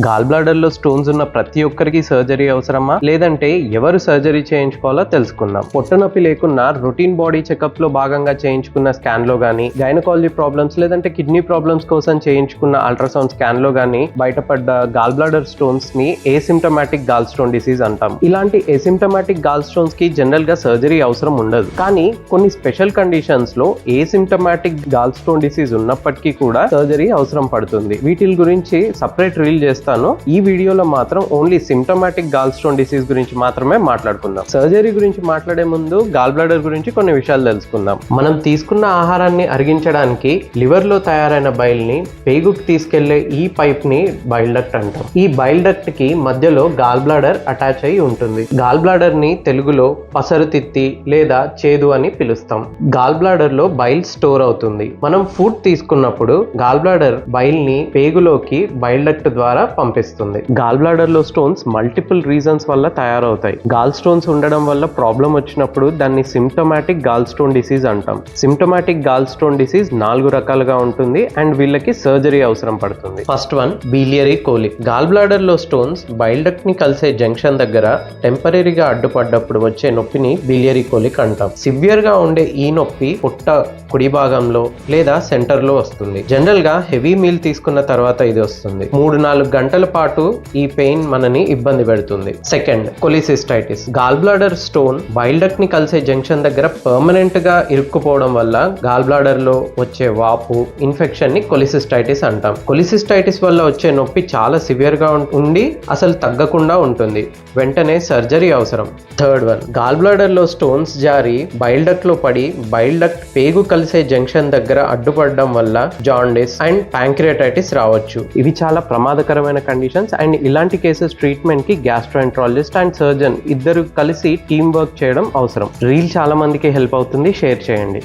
Gall బ్లాడర్లో stones ఉన్న ప్రతి ఒక్కరికి సర్జరీ అవసరమా? లేదంటే ఎవరు సర్జరీ చేయించుకోవాలో తెలుసుకుందాం. పొట్టనొప్పి లేకున్నా రొటీన్ బాడీ చెకప్లో భాగంగా చేయించుకున్న స్కాన్లో గానీ గైనకాలజీ ప్రాబ్లమ్స్ లేదంటే కిడ్నీ ప్రాబ్లమ్స్ కోసం చేయించుకున్న అల్ట్రాసౌండ్ స్కాన్లో గానీ బయటపడ్డ గాల్ బ్లాడర్ స్టోన్స్ని ఏసిమ్టమాటిక్ గాల్ స్టోన్ డిసీజ్ అంటాం. ఇలాంటి ఏసిమ్టమాటిక్ గాల్ స్టోన్స్కి జనరల్గా సర్జరీ అవసరం ఉండదు. కానీ కొన్ని స్పెషల్ కండిషన్స్లో ఏసిమ్టమాటిక్ గాల్ స్టోన్ డిసీజ్ ఉన్నప్పటికీ కూడా సర్జరీ అవసరం పడుతుంది. వీటి గురించి సపరేట్ రీల్ చేస్తాను. ఈ వీడియోలో మాత్రం only symptomatic gall stone disease గురించి మాత్రమే మాట్లాడుకుందాం. సర్జరీ గురించి మాట్లాడే ముందు గాల్ బ్లాడర్ గురించి కొన్ని విషయాలు తెలుసుకుందాం. మనం తీసుకున్న ఆహారాన్ని అరిగించడానికి లివర్లో తయారైన బైల్ని పేగుకి తీసుకెళ్ళే ఈ పైప్ని బైల్ డక్ట్ అంటాం. ఈ బైల్ డక్ట్కి మధ్యలో గాల్ బ్లాడర్ అటాచ్ అయి ఉంటుంది. గాల్ బ్లాడర్ని తెలుగులో పసరు తిత్తి లేదా చేదు అని పిలుస్తాం. గాల్ బ్లాడర్లో బైల్ స్టోర్ అవుతుంది. మనం ఫుడ్ తీసుకున్నప్పుడు గాల్ బ్లాడర్ బైల్ని పేగులోకి బైల్ డక్ట్ ద్వారా పంపిస్తుంది. గాల్ బ్లాడర్లో స్టోన్స్ మల్టిపుల్ రీజన్స్ వల్ల తయారవుతాయి. గాల్ స్టోన్స్ ఉండడం వల్ల ప్రాబ్లం వచ్చినప్పుడు దాన్ని సిమ్టోమాటిక్ గాల్ స్టోన్ డిసీజ్ అంటాం. సిమ్టోమాటిక్ గాల్ స్టోన్ డిసీజ్ నాలుగు రకాలుగా ఉంటుంది అండ్ వీళ్ళకి సర్జరీ అవసరం పడుతుంది. First one biliary colic gall బ్లాడర్లో stones bile డక్ట్ని కలిసే జంక్షన్ దగ్గర టెంపరీగా అడ్డుపడ్డప్పుడు వచ్చే నొప్పిని బిలియరీ కోలిక్ అంటాం సివియర్గా ఉండే ఈ నొప్పి పుట్ట కుడి భాగంలో లేదా సెంటర్లో వస్తుంది. జనరల్గా హెవీ మీల్ తీసుకున్న తర్వాత ఇది వస్తుంది. మూడు నాలుగు గంటల పాటు ఈ పెయిన్ మనని ఇబ్బంది పెడుతుంది. Second cholecystitis. Gall bladder stone బైల్డక్ని కలిసే జంక్షన్ దగ్గర పర్మనెంట్గా ఇరుక్కుపోవడం వల్ల గాల్ బ్లాడర్లో వచ్చే వాపు ఇన్ఫెక్షన్ని కొలిసిస్టైటిస్ అంటాం. కొలిసిస్టైటిస్ వల్ల వచ్చే నొప్పి చాలా సివియర్గా ఉండి అసలు తగ్గకుండా ఉంటుంది. వెంటనే సర్జరీ అవసరం. థర్డ్ వన్ గాల్ బ్లాడర్లో స్టోన్స్ జారి బైల్డక్లో పడి బైల్డక్ పేగు కలిసే జంక్షన్ దగ్గర అడ్డుపడడం వల్ల జాండిస్ అండ్ ప్యాంక్రియాటైటిస్ రావచ్చు. ఇవి చాలా ప్రమాదకరమైన కండిషన్స్ అండ్ ఇలాంటి కేసెస్ ట్రీట్మెంట్కి గ్యాస్ట్రోఎంట్రాలజిస్ట్ అండ్ సర్జన్ ఇద్దరు కలిసి టీమ్ వర్క్ చేయడం అవసరం. రీల్ చాలా మందికి హెల్ప్ అవుతుంది. షేర్ చేయండి.